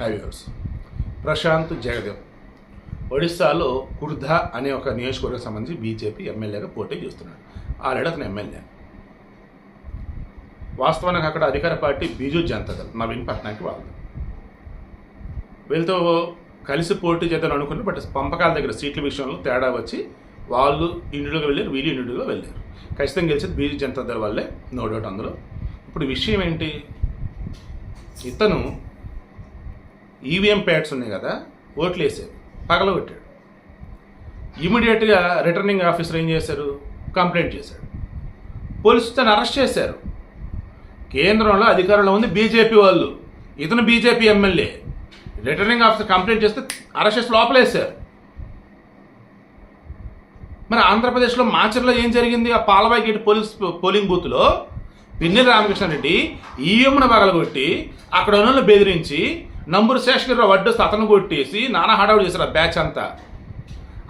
హైవేవర్స్ ప్రశాంత్ జగదేవ్ ఒడిస్సాలో కుర్ధా అనే ఒక నియోజకవర్గం సంబంధించి బీజేపీ ఎమ్మెల్యేగా పోటీ చేస్తున్నాడు. ఆల్రెడీ అతను ఎమ్మెల్యే. వాస్తవానికి అక్కడ అధికార పార్టీ బీజు జనతాదళ్ నవీన్ పట్నాయక్ వాళ్ళు వీళ్ళతో కలిసి పోటీ చేద్దాం అనుకున్నారు బట్ పంపకాల దగ్గర సీట్ల విషయంలో తేడా వచ్చి వాళ్ళు ఇండివిజువల్గా వెళ్ళారు వీళ్ళు ఇండివిజువల్గా వెళ్ళారు. ఖచ్చితంగా గెలిచేది బీజూ జనతా దళ వాళ్ళే నో డౌట్ అందులో. ఇప్పుడు విషయం ఏంటి? ఇతను ఈవీఎం ప్యాడ్స్ ఉన్నాయి కదా ఓట్లు వేసారు పగలగొట్టాడు. ఇమీడియట్గా రిటర్నింగ్ ఆఫీసర్ ఏం చేశారు? కంప్లైంట్ చేశాడు. పోలీసు తను అరెస్ట్ చేశారు. కేంద్రంలో అధికారంలో ఉంది బీజేపీ వాళ్ళు. ఇతను BJP MLA returning officer complaint చేస్తే అరెస్ట్ చేసి లోపలేశారు. మరి ఆంధ్రప్రదేశ్లో మాచర్లో ఏం జరిగింది? ఆ పాలబాయి గేట్ పోలీస్ పోలింగ్ బూత్లో పిన్నెల రామకృష్ణారెడ్డి ఈఎంను పగలగొట్టి అక్కడ ఉన్న బెదిరించి నంబూరు శేషగిరిరావు అడ్డొస్తే అతను కొట్టేసి నానా హడావుడు చేశారు ఆ బ్యాచ్ అంతా.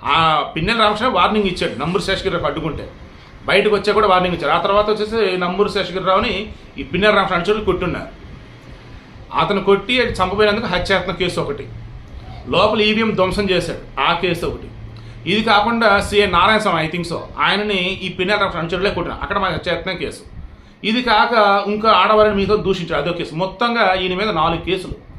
ఆ పిన్నెల రామకృష్ణ వార్నింగ్ ఇచ్చాడు నంబూరు శేషగిరిరావు అడ్డుకుంటే. బయటకు వచ్చా కూడా వార్నింగ్ ఇచ్చారు ఆ తర్వాత వచ్చేసి నంబూరు శేషగిరిరావుని ఈ పిన్నెల రామకృష్ణ అనుచరులు కొట్టున్నారు అతను కొట్టి అది చంపబోయినందుకు హత్యాత్మ కేసు ఒకటి. లోపల ఈవీఎం ధ్వంసం చేశాడు. ఆ కేసు ఒకటి. ఇది కాకుండా C A Narayana Swamy I think so ఆయనని ఈ పిన్నెల రామకృష్ణ అనుచరులే కొట్టిన. అక్కడ మా హత్యాత్మ కేసు. ఇది కాక ఇంకా ఆడవారిని మీతో దూషించాడు. అదో కేసు. మొత్తంగా ఈయన మీద నాలుగు కేసులు.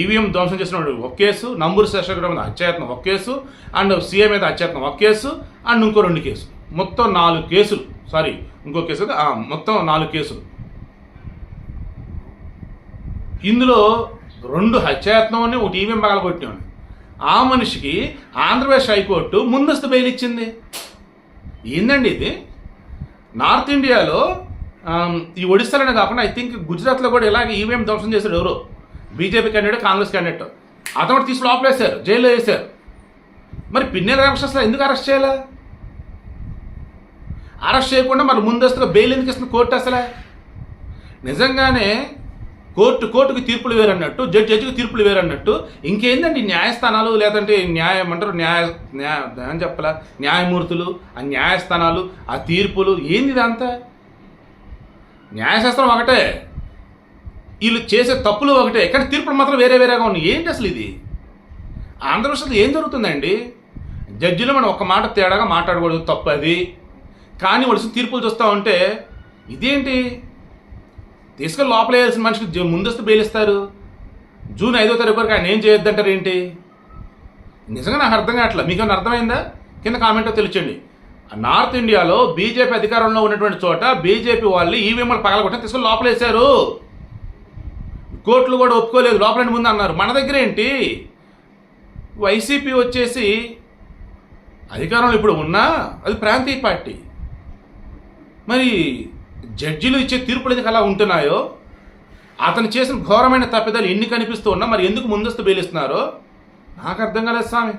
ఈవీఎం ధ్వంసం చేసిన వాడు ఒక కేసు నంబూరు శేషగిరి మీద హత్యాయత్నం ఒక కేసు అండ్ సీఏ మీద హత్యాయత్నం ఒక కేసు అండ్ ఇంకో రెండు కేసులు. మొత్తం నాలుగు కేసులు. సారీ ఇంకో కేసు మొత్తం నాలుగు కేసులు. ఇందులో రెండు హత్యాయత్నం అని ఒకటి ఈవీఎం పగలగొట్టినాడు ఆ మనిషికి ఆంధ్రప్రదేశ్ హైకోర్టు ముందస్తు బెయిల్ ఇచ్చింది. ఏందండి ఇది? నార్త్ ఇండియాలో ఈ ఒడిస్సాలోనే కాకుండా ఐ థింక్ గుజరాత్లో కూడా ఇలాగే ఈవీఎం ధ్వంసం చేశాడు ఎవరో. బీజేపీ క్యాండిడేట్ కాంగ్రెస్ క్యాండిడేట్ అతను తీసి లోపల వేశారు జైల్లో వేశారు. మరి పిన్నెల రామకృష్ణ అసలు ఎందుకు అరెస్ట్ చేయాలా? అరెస్ట్ చేయకుండా మరి ముందస్తుగా బెయిల్ ఎందుకు ఇస్తుంది కోర్టు అసలే? నిజంగానే కోర్టు కోర్టుకి తీర్పులు వేరన్నట్టు జడ్జి జడ్జికి తీర్పులు వేరన్నట్టు ఇంకేందండి న్యాయస్థానాలు లేదంటే న్యాయం అంటారు న్యాయ న్యాయ ఏం చెప్పలా? న్యాయమూర్తులు ఆ న్యాయస్థానాలు ఆ తీర్పులు ఏంది ఇదంతా? న్యాయశాస్త్రం ఒకటే. వీళ్ళు చేసే తప్పులు ఒకటే కానీ తీర్పులు మాత్రం వేరే వేరేగా ఉన్నాయి. ఏంటి అసలు ఇది? ఆంధ్రప్రదేశ్లో ఏం జరుగుతుందండి? జడ్జిలో మనం ఒక మాట తేడాగా మాట్లాడకూడదు తప్పు అది కానీ వాళ్ళు తీర్పులు చూస్తూ ఉంటే ఇదేంటి? తీసుకొని లోపల వేయాల్సిన మనిషికి ముందస్తు బెయిలిస్తారు జూన్ ఐదో తారీఖు వరకు ఆయన ఏం చేయొద్దంటారు ఏంటి? నిజంగా నాకు అర్థం కావట్లేదు మీకు ఏమైనా అర్థమైందా? కింద కామెంట్లో తెలియచండి నార్త్ ఇండియాలో బీజేపీ అధికారంలో ఉన్నటువంటి చోట బీజేపీ వాళ్ళు ఈవీఎంలు పగలగొట్టి తీసుకొని లోపలేశారు. కోర్టులు కూడా ఒప్పుకోలేదు. లోపలని ముందు అన్నారు. మన దగ్గర ఏంటి? వైసీపీ వచ్చేసి అధికారంలో ఇప్పుడు ఉన్నా అది ప్రాంతీయ పార్టీ. మరి జడ్జిలు ఇచ్చే తీర్పులు ఎందుకు అలా ఉంటున్నాయో? అతను చేసిన ఘోరమైన తప్పిదాలు ఎన్ని కనిపిస్తూ ఉన్నా మరి ఎందుకు ముందస్తు బెయిలిస్తున్నారో నాకు అర్థం కాలేదు స్వామి.